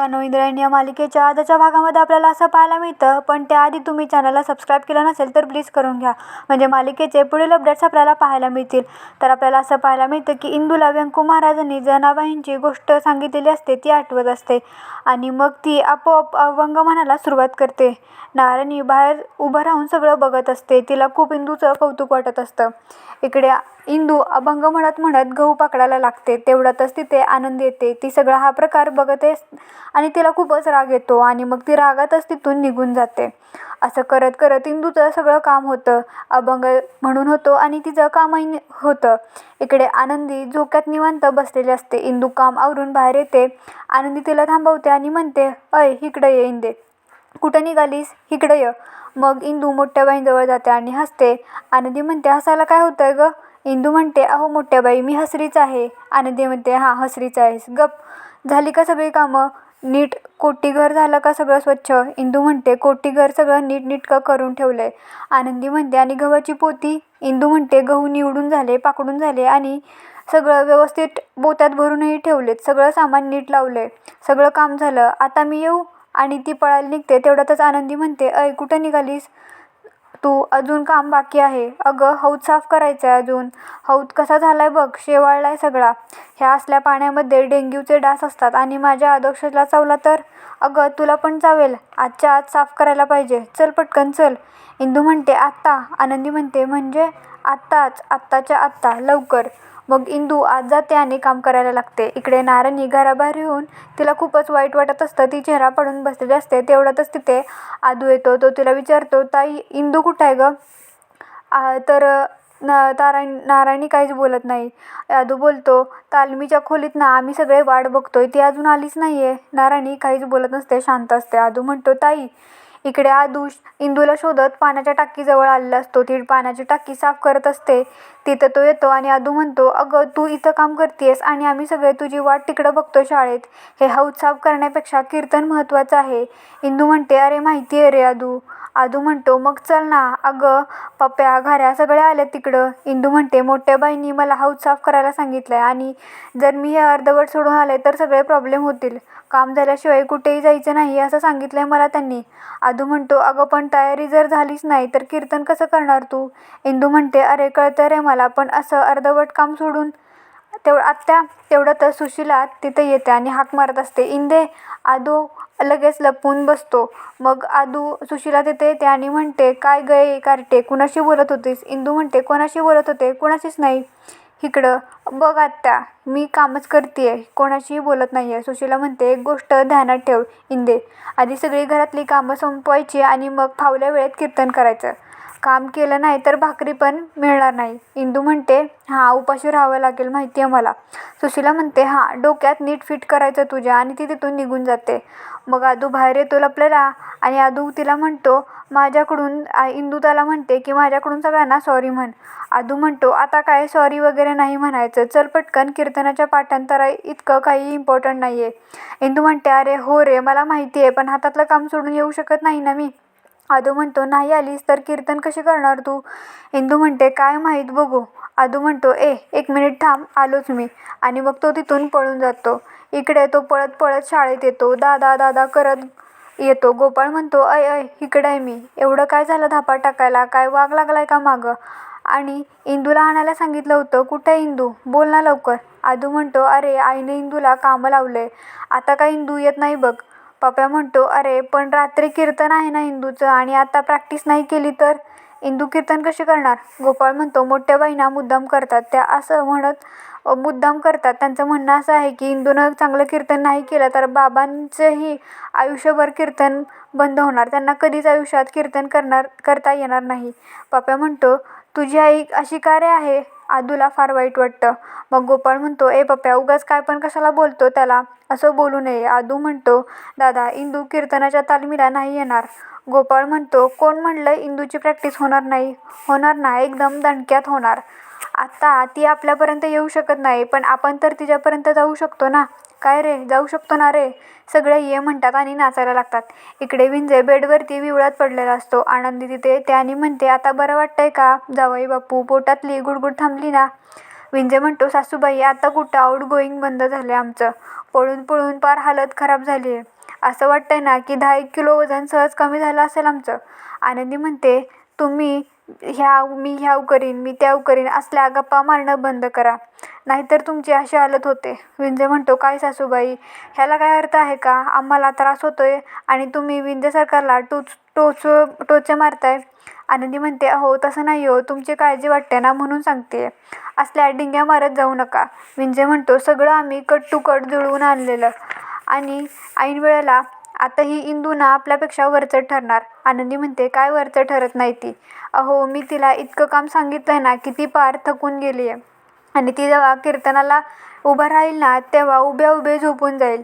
मित्रांनो इंद्रायणी या मालिकेच्या आजच्या भागामध्ये आपल्याला असं पाहायला मिळतं पण त्याआधी तुम्ही चॅनलला सबस्क्राईब केलं नसेल तर प्लीज करून घ्या. म्हणजे मालिकेचे पुढील अपडेट्स आपल्याला पाहायला मिळतील. तर आपल्याला असं पाहायला मिळतं की इंदूला व्यंकू महाराजांनी जनाबाईंची गोष्ट सांगितलेली असते ती आठवत असते. आणि मग ती आपोआप अभंग म्हणायला सुरुवात करते. नारायणी बाहेर उभं राहून सगळं बघत असते. तिला खूप इंदूचं कौतुक वाटत असतं. इकडे इंदू अभंग म्हणत म्हणत गहू पकडायला लागते. तेवढ्यातच तिथे आनंद येते. ती सगळा हा प्रकार बघत आणि तिला खूपच राग येतो आणि मग ती रागातच तिथून निघून जाते. असं करत करत इंदूचं सगळं काम होतं. अभंग म्हणून होतो आणि तिचं कामही होतं. इकडे आनंदी झोक्यात निवांत बसलेली असते. इंदू काम आवरून बाहेर येते. आनंदी तिला थांबवते आणि म्हणते अय इकडं ये इंदे. कुठं निघालीस? इकडं ये. मग इंदू मोठ्या बाईंजवळ जाते आणि हसते. आनंदी म्हणते हसायला काय होतं आहे ग? इंदू म्हणते अहो मोठ्या बाई मी हसरीच आहे. आनंदी म्हणते हां हसरीच आहेस. गप. झाली का सगळी कामं? नीट कोटीघर झालं का सगळं स्वच्छ? इंदू म्हणते कोटीघर सगळं नीट नीटकं करून आहे आनंदी म्हणते आणि गव्हाची पोती? इंदू म्हणते गहू निवडून झाले पाकडून झाले आणि सगळं व्यवस्थित बोत्यात भरूनही ठेवलेत. सगळं सामान नीट लावलंय. सगळं काम झालं. आता मी येऊ आणि ती पळायला निघते. तेवढ्यातच आनंदी म्हणते अय कुठं निघालीस? तू अजून काम बाकी आहे. अगं हौद साफ करायचं आहे अजून. हौद कसा झालाय बघ शेवाळलाय सगळा. ह्या असल्या पाण्यामध्ये डेंग्यूचे डास असतात आणि माझ्या आदर्शला चावला तर? अगं तुला पण चावेल आजच्या आज साफ करायला पाहिजे. चल पटकन चल. इंदू म्हणते आत्ता. आनंदी म्हणते म्हणजे? आत्ताच. आत्ताच्या आत्ता. लवकर. मग इंदू आज जाते आणि काम करायला लागते. इकडे नारायणी घराबाहेर येऊन तिला खूपच वाईट वाटत असतं. ती चेहरा पडून बसलेली असते. तेवढ्यातच तिथे आदू येतो. तो तिला विचारतो ताई इंदू कुठं आहे गं? तर न तारायण नारायणी काहीच बोलत नाही. आदू बोलतो तालमीच्या खोलीत ना आम्ही सगळे वाट बघतोय ती अजून आलीच नाही आहे नारायणी काहीच बोलत नसते शांत असते. आदू म्हणतो ताई इकडे आदू इंदूला शोधत पाण्याच्या टाकीजवळ आलेला असतो. ती पाण्याची टाकी साफ करत असते. तिथं तो येतो आणि आदू म्हणतो अगं तू इथं काम करतेस आणि आम्ही सगळे तुझी वाट तिकडं बघतो शाळेत. हे हौद साफ करण्यापेक्षा कीर्तन महत्त्वाचं आहे. इंदू म्हणते अरे माहिती आहे रे आदू. आदू म्हणतो मग चल ना. अगं पप्प्या घऱ्या सगळ्या आल्या तिकडं. इंदू म्हणते मोठ्या बाईंनी मला हाऊस साफ करायला सांगितलं आहे आणि जर मी हे अर्धवट सोडून आले तर सगळे प्रॉब्लेम होतील. काम झाल्याशिवाय कुठेही जायचं नाही असं सांगितलं आहे मला त्यांनी. आदू म्हणतो अगं पण तयारी जर झालीच नाही तर कीर्तन कसं करणार तू? इंदू म्हणते अरे कळतं रे मला पण असं अर्धवट काम सोडून तेवढं आत्या तेवढं तर सुशिला तिथे येते आणि हाक मारत असते. इंदे आदू लगेच लपून बसतो. मग आदू सुशिला तिथे येते आणि म्हणते काय गय कार्टे कुणाशी बोलत होतीस? इंदू म्हणते कोणाशी बोलत होते? कोणाशीच नाही. इकडं बघ आत्या मी कामच करते कोणाशीही बोलत नाही आहे सुशीला म्हणते एक गोष्ट ध्यानात ठेव इंदे. आधी सगळी घरातली कामं संपवायची आणि मग फावल्या वेळेत कीर्तन करायचं. काम केलं नाही तर भाकरी पण मिळणार नाही. इंदू म्हणते हां उपाशी राहावं लागेल माहिती आहे मला. सुशिला म्हणते हां डोक्यात नीट फिट करायचं तुझ्या आणि ती तिथून निघून जाते. मग आदू बाहेर येतो लपलेला आणि आदू तिला म्हणतो माझ्याकडून इंदू त्याला म्हणते की माझ्याकडून सगळ्यांना सॉरी म्हण. आदू म्हणतो आता काय सॉरी वगैरे नाही म्हणायचं. चल पटकन कीर्तनाच्या पाठांतरा इतकं काही इम्पॉर्टंट नाही आहे इंदू म्हणते अरे हो रे मला माहिती आहे पण हातातलं काम सोडून येऊ शकत नाही ना मी. आदू म्हणतो नाही आलीस तर कीर्तन कशी करणार तू? इंदू म्हणते काय माहीत बघू. आदू म्हणतो ए एक मिनिट थांब आलोच मी. आणि मग तो तिथून पळून जातो. इकडे तो पळत पळत शाळेत येतो. दादा दादा करत येतो. गोपाळ म्हणतो अय अय इकडे आहे मी. एवढं काय झालं धापा टाकायला? काय वाग लागलाय का मागं? आणि इंदूला आणायला सांगितलं होतं कुठे इंदू? बोल ना लवकर. आदू म्हणतो अरे आईने इंदूला कामं लावलंय. आता काय इंदू येत नाही बघ. पप्या म्हणतो अरे पण रात्री कीर्तन आहे ना इंदूचं आणि आता प्रॅक्टिस नाही केली तर? इंदू कीर्तन कसे करणार? गोपाळ म्हणतो मोठ्या बहिणा मुद्दाम करतात त्या असं म्हणत मुद्दाम करतात. त्यांचं म्हणणं असं आहे की इंदूनं चांगलं कीर्तन नाही केलं तर बाबांचंही आयुष्यभर कीर्तन बंद होणार. त्यांना कधीच आयुष्यात कीर्तन करणार करता येणार नाही. पप्या म्हणतो तुझी आई अशी का रे आहे आदूला फार वाईट वाटतं. मग गोपाळ म्हणतो ए पप्प्या उगाच काय पण कशाला बोलतो त्याला? असं बोलू नये. आदू म्हणतो दादा इंदू कीर्तनाच्या तालमीला नाही येणार. गोपाळ म्हणतो कोण म्हणलं इंदूची प्रॅक्टिस होणार नाही? होणार ना एकदम दणक्यात होणार. आत्ता ती आपल्यापर्यंत येऊ शकत नाही पण आपण तर तिच्यापर्यंत जाऊ शकतो ना? काय रे? जाऊ शकतो ना रे? सगळे ये म्हणतात आणि नाचायला लागतात. इकडे विंजय बेडवरती विवळात पडलेला असतो. आनंदी तिथे येते आणि म्हणते आता बरं वाटतंय का? जावई बापू पोटातली गुडगुड थांबली ना? विंजय म्हणतो सासूबाई आता कुठं? आउट गोईंग बंद झालं आमचं. पळून पळून पार हालत खराब झाली आहे असं वाटतंय ना की दहा एक किलो वजन सहज कमी झालं असेल आमचं? आनंदी म्हणते तुम्ही ह्या मी ह्याव करीन मी त्याव करीन. असल्या गप्पा मारणं बंद करा. नाहीतर तुमची अशी हालत होते. विंजे म्हणतो काय सासूबाई ह्याला काय अर्थ आहे का? आम्हाला त्रास होतो आहे आणि तुम्ही विंजे सरकारला टोच टोच टोचे मारताय. आनंदी म्हणते अहो तसं नाही हो तुमची काळजी वाटते ना म्हणून सांगते असल्या डिंग्या मारत जाऊ नका. विंजे म्हणतो सगळं आम्ही कट टू कट जुळवून आणलेलं. आणि ऐन वेळेला आता ही इंदूना आपल्यापेक्षा वरचढ ठरणार. आनंदी म्हणते काय वरचढ ठरत नाही ती. अहो मी तिला इतकं काम सांगितलं आहे ना की ती पार थकून गेली आहे आणि ती जेव्हा कीर्तनाला उभं राहील ना तेव्हा उभ्या उभे झोपून जाईल.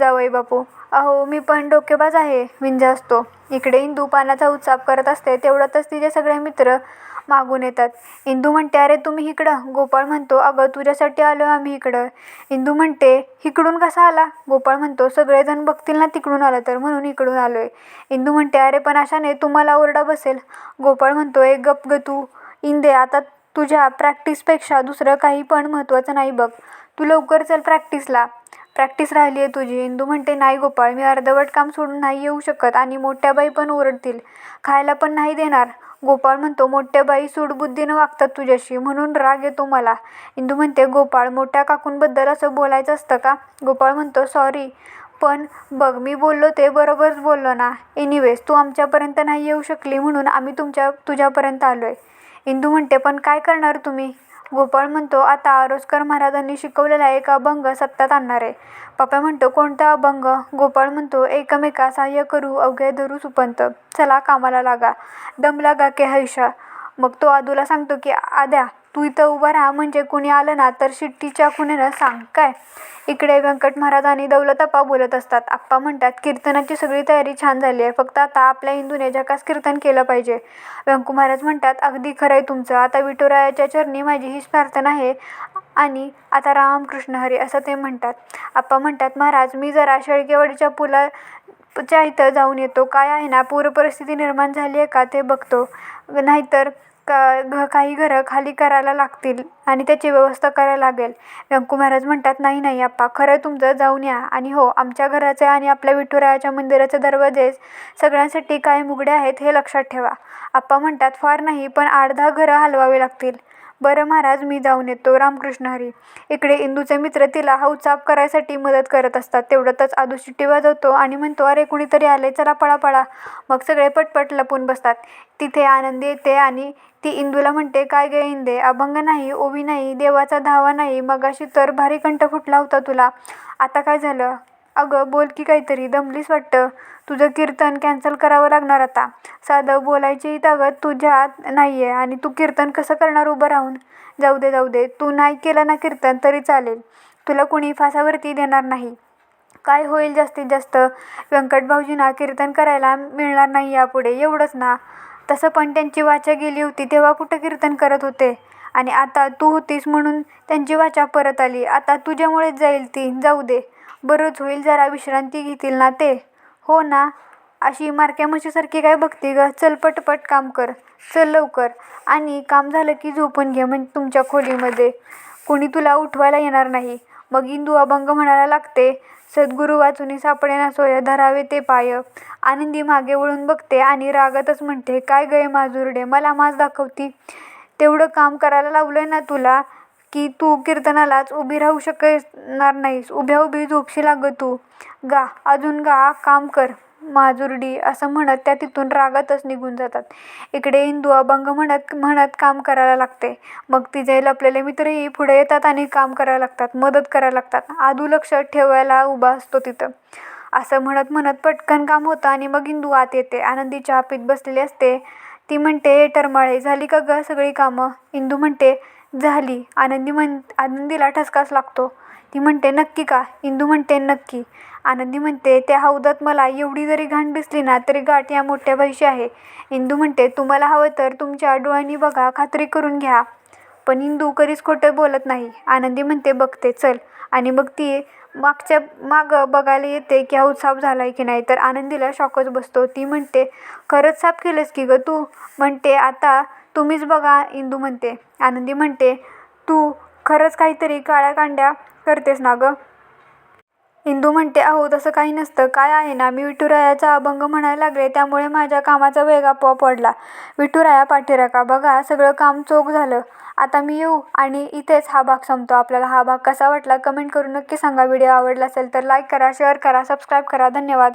जावई बापू. अहो मी पण डोकेबाज आहे विंजा असतो. इकडे इंदू पानाचा उत्साप करत असते तेवढ्यातच तिचे सगळे मित्र मागून येतात. इंदू म्हणते अरे तुम्ही इकडं. गोपाळ म्हणतो अगं तुझ्यासाठी आलो आम्ही इकडं. इंदू म्हणते इकडून कसा आला? गोपाळ म्हणतो सगळेजण बघतील ना तिकडून आलं तर म्हणून इकडून आलो आहे इंदू म्हणते अरे पण अशाने तुम्हाला ओरडा बसेल. गोपाळ म्हणतो ए गप ग तू. इंदे आता तुझ्या प्रॅक्टिसपेक्षा दुसरं काही पण महत्त्वाचं नाही बघ. तू लवकर चल प्रॅक्टिसला. प्रॅक्टिस राहिली आहे तुझी. इंदू म्हणते नाही गोपाळ मी अर्धवट काम सोडून नाही येऊ शकत आणि मोठ्या बाई पण ओरडतील. खायला पण नाही देणार. गोपाळ म्हणतो मोठ्या बाई सूडबुद्धीनं वागतात तुझ्याशी म्हणून राग येतो मला. इंदू म्हणते गोपाळ मोठ्या काकूंबद्दल असं बोलायचं असतं का? गोपाळ म्हणतो सॉरी पण बघ मी बोललो ते बरोबरच बोललो ना. एनिवेज तू आमच्यापर्यंत नाही येऊ शकली म्हणून आम्ही तुमच्या तुझ्यापर्यंत आलो आहे इंदू म्हणते पण काय करणार तुम्ही? गोपाळ म्हणतो आता आरोजकर महाराजांनी शिकवलेला एक अभंग सत्तात आणणार आहे. पप्पा म्हणतो कोणता अभंग? गोपाळ म्हणतो एकमेका सहाय्य करू अवघे धरू सुपंत. चला कामाला लागा. दम लागा के हैशा मग तो आदूला सांगतो की आद्या तू इथं उभा राहा म्हणजे कुणी आलं ना तर शिट्टीच्या खुणेनं सांग. काय? इकडे व्यंकट महाराज आणि दौलतप्पा बोलत असतात. आप्पा म्हणतात कीर्तनाची सगळी तयारी छान झाली आहे. फक्त आता आपल्या हिंदूने जकास कीर्तन केलं पाहिजे. व्यंकू महाराज म्हणतात अगदी खरं आहे तुमचं. आता विठुरायाच्या चरणी माझी हीच प्रार्थना आहे. आणि आता रामकृष्ण हरी असं ते म्हणतात. आप्पा म्हणतात महाराज मी जरा शेळकेवाडीच्या पुला च्या इथं जाऊन येतो. काय आहे ना पूरपरिस्थिती निर्माण झाली आहे का ते बघतो. नाहीतर का घ काही घरं खाली करायला लागतील आणि त्याची व्यवस्था करायला लागेल. व्यंकू महाराज म्हणतात नाही नाही आप्पा खरं तुमचं जाऊन या. आणि हो आमच्या घराचे आणि आपल्या विठुरायाच्या मंदिराचे दरवाजे सगळ्यांसाठी काय मुगडे आहेत हे लक्षात ठेवा. आप्पा म्हणतात फार नाही पण आठ दहा घरं हलवावी लागतील. बरं महाराज मी जाऊन येतो. रामकृष्ण हरी. इकडे इंदूचे मित्र तिला हाऊचाप करायसाठी मदत करत असतात. तेवढ्यातच आदू शिट्टी वाजवतो आणि म्हणतो अरे कुणीतरी आले चला पळा पळा मग सगळे पटपट लपून बसतात. तिथे आनंदी येते आणि ती इंदूला म्हणते काय गे इंदे अभंग नाही ओवी नाही देवाचा धावा नाही. मगाशी तर भारी कंठ फुटला होता तुला. आता काय झालं? अगं बोल की काहीतरी. दमलीस वाटतं. तुझं कीर्तन कॅन्सल करावं लागणार आता. साधं बोलायची ताकद तुझ्यात नाही आहे आणि तू कीर्तन कसं करणार उभं राहून? जाऊ दे जाऊ दे. तू नाही केलं ना कीर्तन तरी चालेल. तुला कुणी फासावरती देणार नाही. काय होईल जास्तीत जास्त? व्यंकट भाऊजींना कीर्तन करायला मिळणार नाही यापुढे. एवढंच ना. तसं पण त्यांची वाचा गेली होती तेव्हा कुठं कीर्तन करत होते? आणि आता तू होतीस म्हणून त्यांची वाचा परत आली. आता तुझ्यामुळेच जाईल ती. जाऊ दे. बरंच होईल जरा विश्रांती घेतील ना ते. हो ना. अशी मारक्या म्हशीसारखी काय बघते ग? चल पटपट काम कर. चल लवकर. आणि काम झालं की झोपून घे म्हणजे तुमच्या खोलीमध्ये. कोणी तुला उठवायला येणार नाही. मग इंदू अभंग म्हणायला लागते सद्गुरू वाचूनी सापडे ना सोय धरावे ते पाय. आनंदी मागे वळून बघते आणि रागातच म्हणते काय गय माजुरडे? मला माज दाखवती. तेवढं काम करायला लावलंय ना तुला की तू कीर्तनालाच उभी राहू शकणार नाहीस. उभ्या उभी झोपशी लाग तू. गा अजून गा काम कर. माजुरडी असं म्हणत त्या तिथून रागातच निघून जातात. इकडे इंदू अभंग म्हणत म्हणत काम करायला लागते. मग तिचे लपलेले मित्रही पुढे येतात आणि काम करायला लागतात मदत करायला लागतात. आदू लक्ष ठेवायला उभा असतो तिथं. असं म्हणत म्हणत पटकन काम होतं आणि मग इंदू आत येते. आनंदी चहा पीत बसलेली असते. ती म्हणते टरमाळे झाली का ग सगळी कामं? इंदू म्हणते झाली. आनंदी म्हण आनंदीला ठसकाच लागतो. ती म्हणते नक्की का? इंदू म्हणते नक्की. आनंदी म्हणते त्या हौदात मला एवढी जरी घाण दिसली ना तरी गाठ या मोठ्या भाईशी आहे. इंदू म्हणते तुम्हाला हवं तर तुमच्या डोळ्यांनी बघा खात्री करून घ्या. पण इंदू कधीच खोटं बोलत नाही. आनंदी म्हणते बघते चल. आणि मग ती मागच्या मागं बघायला येते की हा साफ झाला आहे की नाही तर आनंदीला शॉकच बसतो. ती म्हणते खरंच साफ केलंस की गं तू? म्हणते आता तुम्हीच बघा इंदू म्हणते. आनंदी म्हणते तू खरंच काहीतरी काळ्या कांड्या करतेस ना गं? इंदू म्हणते अहो तसं काही नसतं. काय आहे ना मी विठुरायाचा अभंग म्हणायला लागले त्यामुळे माझ्या कामाचा वेग आपोआप वाढला विठुराया पाठीराखा बघा सगळं काम चोख झालं. आता मी येऊ आणि इथेच हा भाग संपतो. आपल्याला हा भाग कसा वाटला कमेंट करून नक्की सांगा. व्हिडिओ आवडला असेल तर लाईक करा शेअर करा सबस्क्राईब करा. धन्यवाद.